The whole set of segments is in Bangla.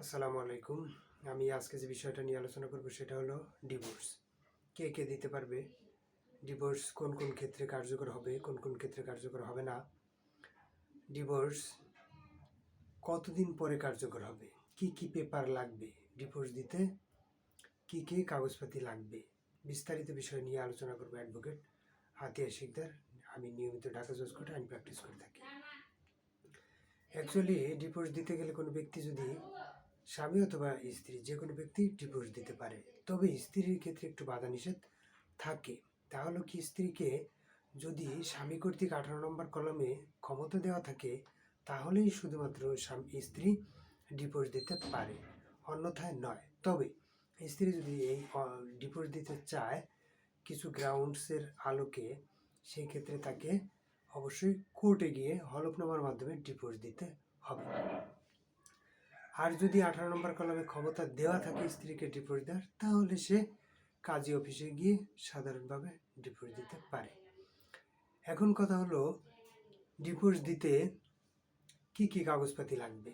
আসসালামু আলাইকুম। আমি আজকে যে বিষয়টা নিয়ে আলোচনা করব সেটা হলো ডিভোর্স কে কে দিতে পারবে? ডিভোর্স কোন কোন ক্ষেত্রে কার্যকর হবে, কোন কোন ক্ষেত্রে কার্যকর হবে না? ডিভোর্স কতদিন পরে কার্যকর হবে? কি কি পেপার লাগবে ডিভোর্স দিতে? কি কি কাগজপাতি লাগবে? বিস্তারিত বিষয় নিয়ে আলোচনা করব অ্যাডভোকেট হাতিয়া শিকদার। আমি নিয়মিত ঢাকা জজ কোর্টে আইন প্র্যাকটিস করে থাকি। অ্যাকচুয়ালি ডিভোর্স দিতে গেলে কোনো ব্যক্তি যদি স্বামী অথবা স্ত্রী যে কোনো ব্যক্তি ডিভোর্স দিতে পারে। তবে স্ত্রীর ক্ষেত্রে একটু বাধা নিষেধ থাকে। তাহলে কি স্ত্রীকে যদি স্বামী কর্তৃক আঠারো নম্বর কলমে ক্ষমতা দেওয়া থাকে, তাহলেই শুধুমাত্র স্বামী, স্ত্রী ডিভোর্স দিতে পারে। অন্যথায় নয়। তবে স্ত্রী যদি এই ডিভোর্স দিতে চায় কিছু গ্রাউন্ডসের আলোকে সেই ক্ষেত্রে তাকে অবশ্যই কোর্টে গিয়ে হলফনামার মাধ্যমে ডিভোর্স দিতে হবে। আর যদি আঠারো নম্বর কলমে ক্ষমতা দেওয়া থাকে স্ত্রীকে ডিভোর্স দেওয়ার, তাহলে সে কাজী অফিসে গিয়ে সাধারণভাবে ডিভোর্স দিতে পারে। এখন কথা হলো ডিভোর্স দিতে কি কি কাগজপাতি লাগবে?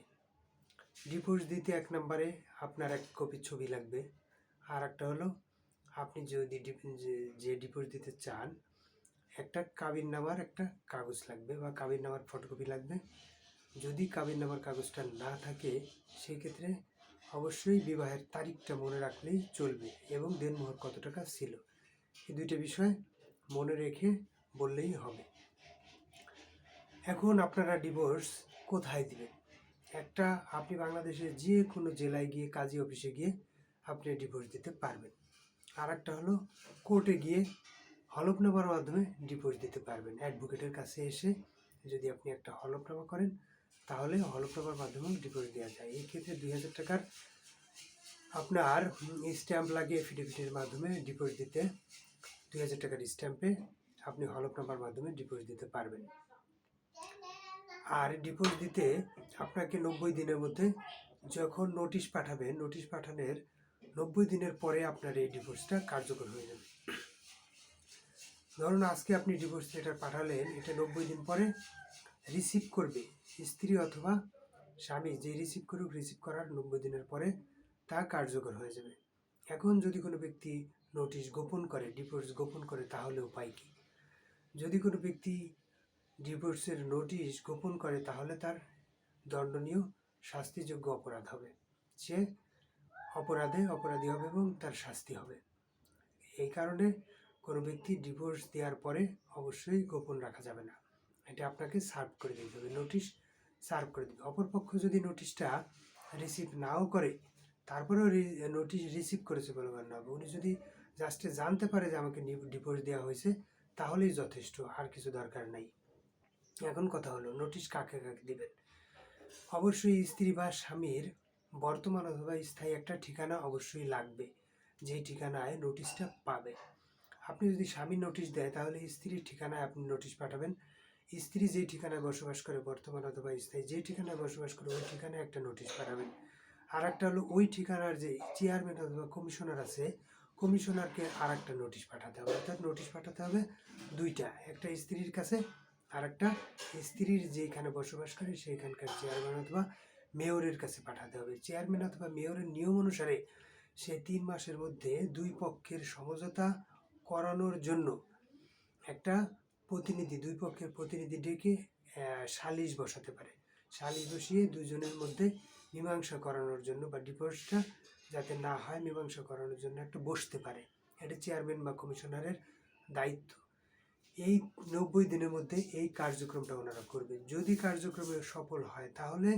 ডিভোর্স দিতে এক নম্বরে আপনার এক কপি ছবি লাগবে। আর একটা হলো, আপনি যদি যে- ডিভোর্স দিতে চান, একটা কাবিন নামার একটা কাগজ লাগবে বা কাবিন নামার ফটোকপি লাগবে। যদি কাবিন নামার কাগজটা না থাকে সেই ক্ষেত্রে অবশ্যই বিবাহের তারিখটা মনে রাখলেই চলবে এবং দেনমোহর কত টাকা ছিল? এই দুইটা বিষয় মনে রেখে বললেই হবে। এখন আপনারা ডিভোর্স কোথায় দিবেন? একটা, আপনি বাংলাদেশের যে কোনো জেলায় গিয়ে, কাজী অফিসে গিয়ে আপনি ডিভোর্স দিতে পারবেন। আর একটা হলো কোর্টে গিয়ে হলফনামার মাধ্যমে ডিভোর্স দিতে পারবেন। অ্যাডভোকেটের কাছে এসে যদি আপনি একটা হলফনামা করেন তাহলে হলফনামার মাধ্যমে ডিভোর্স দেওয়া যায়। এই ক্ষেত্রে দুই হাজার টাকার আপনার স্ট্যাম্প লাগিয়ে এফিডেভিটের মাধ্যমে ডিভোর্স দিতে দুই হাজার টাকার স্ট্যাম্পে আপনি হলফনামার মাধ্যমে ডিভোর্স দিতে পারবেন। আর ডিভোর্স দিতে আপনাকে নব্বই দিনের মধ্যে যখন নোটিশ পাঠাবেন নোটিশ পাঠানোর নব্বই দিনের পরে আপনার এই ডিভোর্সটা কার্যকর হয়ে যাবে। ধরুন আজকে আপনি ডিভোর্স লেটার পাঠালেন, এটা নব্বই দিন পরে রিসিভ করবে স্ত্রী অথবা স্বামী যে রিসিভ করুক রিসিভ করার নব্বই দিনের পরে তা কার্যকর হয়ে যাবে। এখন যদি কোনো ব্যক্তি নোটিশ গোপন করে ডিভোর্স গোপন করে, তাহলে উপায় কী? যদি কোনো ব্যক্তি ডিভোর্সের নোটিশ গোপন করে, তাহলে তার দণ্ডনীয় শাস্তিযোগ্য অপরাধ হবে। সে অপরাধে অপরাধী হবে এবং তার শাস্তি হবে। এই কারণে কোনো ব্যক্তি ডিভোর্স দেওয়ার পরে অবশ্যই গোপন রাখা যাবে না। এটা আপনাকে সার্ভ করে দিতে হবে। নোটিশ সার্ভ করে দিবে অপরপক্ষ যদি নোটিশটা রিসিভ নাও করে, তারপরেও নোটিশ রিসিভ করেছে বলে গণ্য হবে। উনি যদি জাস্টে জানতে পারে যে আমাকে ডিভোর্স দেওয়া হয়েছে, তাহলেই যথেষ্ট, আর কিছু দরকার নাই। এখন কথা হলো নোটিশ কাকে কাকে দিবেন? অবশ্যই স্ত্রী বা স্বামীর বর্তমান অথবা স্থায়ী একটা ঠিকানা অবশ্যই লাগবে, যেই ঠিকানায় নোটিশটা পাবে। আপনি যদি স্বামী নোটিশ দেয়, তাহলে স্ত্রীর ঠিকানায় আপনি নোটিশ পাঠাবেন। স্ত্রী যেই ঠিকানায় বসবাস করে বর্তমান অথবা স্থায়ী, যেই ঠিকানায় বসবাস করে ওই ঠিকানায় একটা নোটিশ পাঠাবেন। আর একটা হলো ওই ঠিকানার যে চেয়ারম্যান অথবা কমিশনার আছে কমিশনারকে আর একটা নোটিশ পাঠাতে হবে। অর্থাৎ নোটিশ পাঠাতে হবে দুইটা, একটা স্ত্রীর কাছে আর একটা স্ত্রীর যেখানে বসবাস করে সেইখানকার চেয়ারম্যান অথবা মেয়রের কাছে পাঠাতে হবে। চেয়ারম্যান অথবা মেয়রের নিয়ম অনুসারে সে তিন মাসের মধ্যে দুই পক্ষের সমঝোতা করানোর জন্য একটা প্রতিনিধি, দুই পক্ষের প্রতিনিধি ডেকে সালিশ বসাতে পারে। সালিশ বসিয়ে দুজনের মধ্যে মীমাংসা করানোর জন্য বা ডিভোর্সটা যাতে না হয়, মীমাংসা করানোর জন্য একটা বসতে পারে। এটা চেয়ারম্যান বা কমিশনারের দায়িত্ব। এই নব্বই দিনের মধ্যে এই কার্যক্রমটা ওনারা করবে যদি কার্যক্রমে সফল হয়, তাহলে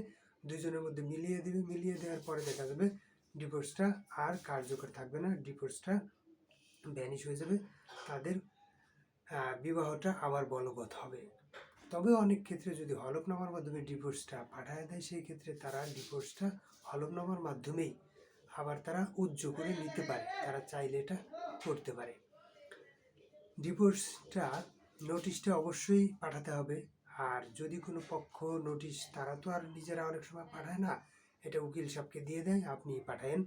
দুজনের মধ্যে মিলিয়ে দেবে। মিলিয়ে দেওয়ার পরে দেখা যাবে ডিভোর্সটা আর কার্যকর থাকবে না। ডিভোর্সটা ভ্যানিশ হয়ে যাবে। তাদের বিবাহটা আবার বলবৎ হবে। তবে অনেক ক্ষেত্রে যদি হলফনামার মাধ্যমে ডিভোর্সটা পাঠায় দেয়, সেই ক্ষেত্রে তারা ডিভোর্সটা হলফনামার মাধ্যমেই আবার তারা উজ্জ করে নিতে পারে। তারা চাইলে এটা করতে পারে। ডিভোর্সটা নোটিশটা অবশ্যই পাঠাতে হবে। আর যদি কোনো পক্ষ নোটিশ তারা তো আর নিজেরা অনেক সময় পাঠায় না, এটা উকিল সাহেবকে দিয়ে দেয়, আপনি পাঠায়েন।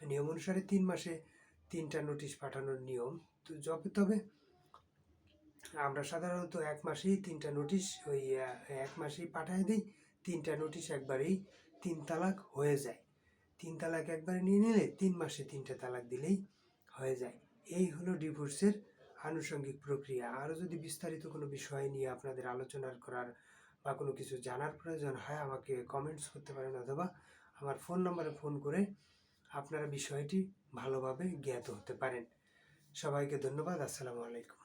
নিয়ম অনুসারে তিন মাসে তিনটা নোটিশ পাঠানোর নিয়ম। তো যবে তবে আমরা সাধারণত এক মাসেই তিনটা নোটিশ ওই এক মাসেই পাঠায় দিই, তিনটা নোটিশ একবারেই তিন তালাক হয়ে যায়। তিন তালাক একবারে নিয়ে নিলে তিন মাসে তিনটা তালাক দিলেই হয়ে যায়। এই হলো ডিভোর্সের আনুষঙ্গিক প্রক্রিয়া। আরও যদি বিস্তারিত কোনো বিষয় নিয়ে আপনাদের আলোচনার করার বা কোনো কিছু জানার প্রয়োজন হয়, আমাকে কমেন্টস করতে পারেন অথবা আমার ফোন নম্বরে ফোন করে আপনারা বিষয়টি ভালোভাবে জ্ঞাত হতে পারেন। সবাইকে ধন্যবাদ। আসসালামু আলাইকুম।